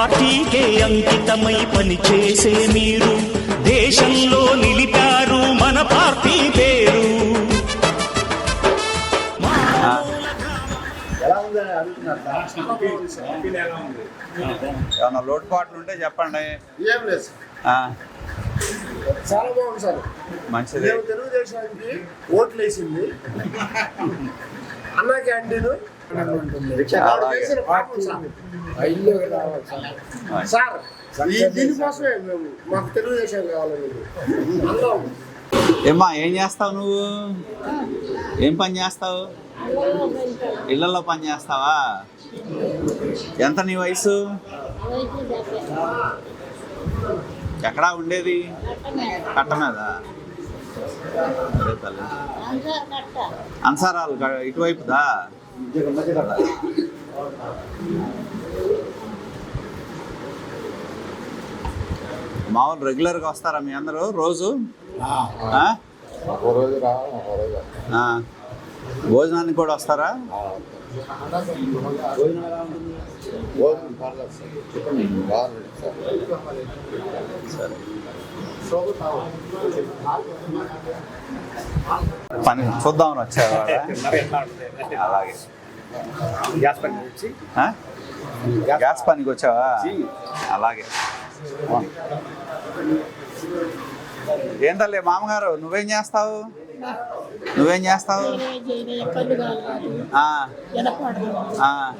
పార్టీకే అంకితమై పనిచేసే మీరు దేశంలో నిలిపారు మన పార్టీ పేరు. ఏమన్నా లోటుపాట్లు ఉంటే చెప్పండి. ఏం లేదు చాలా బాగుంది సార్. మంచిది. తెలుగుదేశానికి ఓట్లు వేసింది అన్న క్యాంటీన్. సార్. సార్ ఈ దీనికోసమే మేము మాకు తెలుగుదేశం కావాలని అందరం. ఏమ్మా ఏం చేస్తావు నువ్వు? ఏం పని చేస్తావు? ఇళ్ళలో పని చేస్తావా? ఎంత నీ వయసు? ఎక్కడా ఉండేది? కట్ట. మీద అన్సారాలు ఇటువైపుదా? మామూలు రెగ్యులర్గా వస్తారా మీ అందరూ రోజు. భోజనానికి కూడా వస్తారా? సార్. పని చూద్దామని వచ్చావాడా అలాగే. గ్యాస్ పనికి వచ్చావా అలాగే. ఏం తల్లి మామగారు నువ్వేం చేస్తావు? నువ్వేం చేస్తావు? ఆ, ఆ.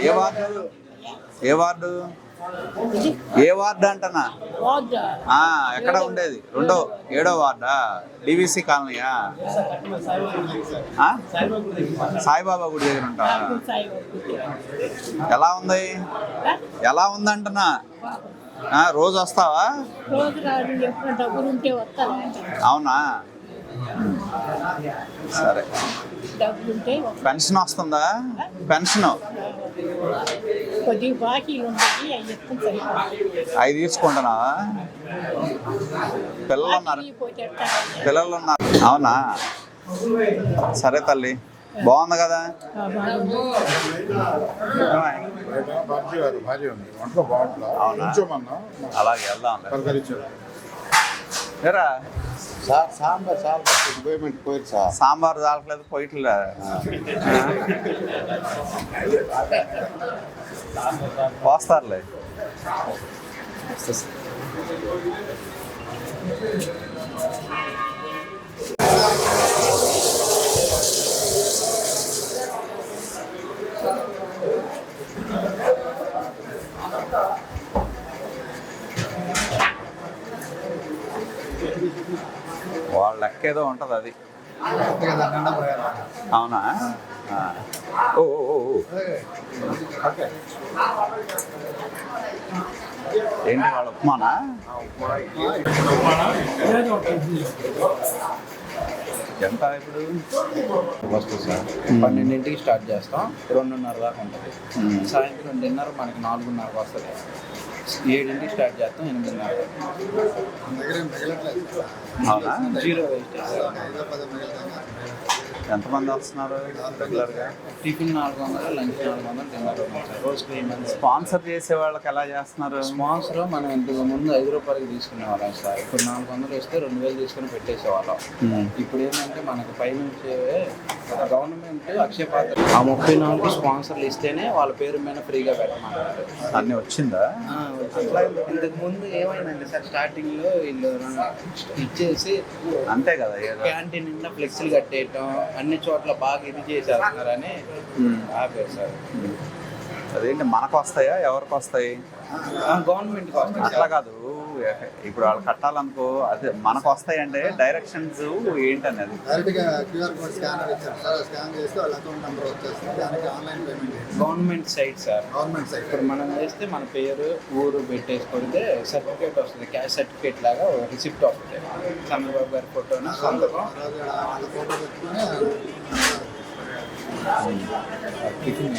ఏ వార్డు? ఏ వార్డు? ఏ వార్డు అంటనా ఎక్కడ ఉండేది? రెండో ఏడో వార్డా? డివిసి కాలనీయా? సాయిబాబా గుడి దగ్గర ఉంటావా ఎలా ఉంది? ఎలా ఉందంటనా రోజు వస్తావా? ఉంటే అవునా? సరే. ఉంటే. పెన్షన్ వస్తుందా? పెన్షన్? కొద్దిగా బాకీలు ఉంటాయి అవి ఎత్తుకుని సరిపోతుంది అవి తీసుకుంటున్నావా పిల్లలు ఉన్నారు? పిల్లలు ఉన్నారు అవునా? సరే తల్లి. బాగుంది కదా? అలాగే వెళ్దాం పలకరించారు ఏరా సార్ సాంబార్ చాలా పచ్చింది పేమెంట్ పోయింది సార్ సాంబార్ చాలట్లేదు ఏదో ఉంటుంది అది. అవునా. ఓ. ఏంటి వాళ్ళ ఉప్మానా? ఎంత ఇప్పుడు? వస్తుంది సార్. పన్నెండింటికి స్టార్ట్ చేస్తాం. రెండున్నర దాకా ఉంటుంది. సాయంత్రం డిన్నర్ మనకి నాలుగున్నరకు వస్తుంది. ఏడింటికి స్టార్ట్ చేస్తాం ఎనిమిదిన్నర. అవునా? Zero wastage. ఎంతమంది వస్తున్నారు? రెగ్యులర్గా. టిఫిన్ నాలుగు వందలు లంచ్ నాలుగు వందలు డిన్నర్ రెండు వందలు. సార్ రోజు త్రీ మంత్స్ స్పాన్సర్ చేసే వాళ్ళకి ఎలా చేస్తున్నారు? స్పాన్సర్ మనం ఇంతకు ముందు ఐదు రూపాయలకి తీసుకునే వాళ్ళం సార్. ఇప్పుడు నాలుగు వందలు వస్తే రెండు వేలు తీసుకుని పెట్టేసేవాళ్ళం. ఇప్పుడు ఏంటంటే మనకు పైనుంచి గవర్నమెంట్ అక్షయ పాత్ర ఆ ముప్పై నాలుగు స్పాన్సర్లు ఇస్తేనే వాళ్ళ పేరు మీద ఫ్రీగా పెట్టమన్నారు అన్నీ వచ్చిందా? ఇంతకు ముందు ఏమైందండి సార్ స్టార్టింగ్లో వీళ్ళు ఇచ్చేసి అంతే కదా. క్యాంటీన్ నిండా ఫ్లెక్సీలు కట్టేయటం అన్ని చోట్ల బాగా ఇది చేసేస్తున్నారని మ్మ్. అదేంటి మనకు వస్తాయా ఎవరికి వస్తాయి? గవర్నమెంట్ అట్లా కాదు. ఇప్పుడు వాళ్ళు కట్టాలనుకో అదే మనకు వస్తాయంటే డైరెక్షన్స్ ఏంటనేది. డైరెక్ట్గా క్యూఆర్ కోడ్ స్కానర్ ఇచ్చారు సార్ స్కాన్ చేస్తే వాళ్ళ అకౌంట్ నెంబర్ వచ్చేస్తుంది. దానికి ఆన్లైన్ పేమెంట్ చేయాలి government site sir. Government site. ఇప్పుడు మనం వేస్తే మన పేరు ఊరు పెట్టేసి కొడితే సర్టిఫికేట్ వస్తుంది. క్యాష్ సర్టిఫికేట్ లాగా రిసిప్ట్ వస్తుంది. చంద్రబాబు గారి ఫోటోను సంతకం వాళ్ళ ఫోటో పెట్టుకుని టిఫిన్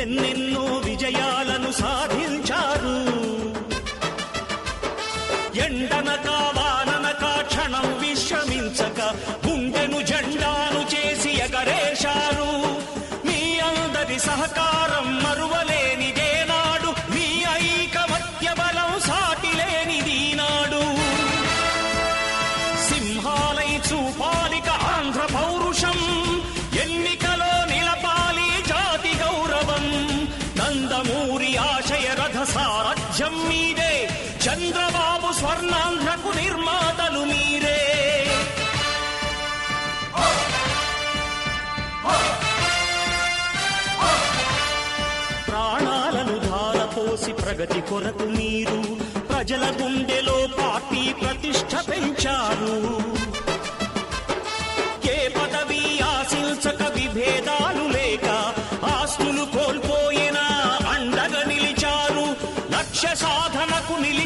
ఎన్నెన్నో విజయాలను సాధించారు. ఎండనక వాననక క్షణం విశ్రమించక గుండెను జెండాను చేసి ఎగరేశారు. మీ అందరి సహకారం మరువలేనిదే స్వర్ణాంధ్రకు నిర్మాతలు మీరే. ప్రాణాలను ధారపోసి ప్రగతి కొరకు మీరు ప్రజల గుండెలో పార్టీ ప్రతి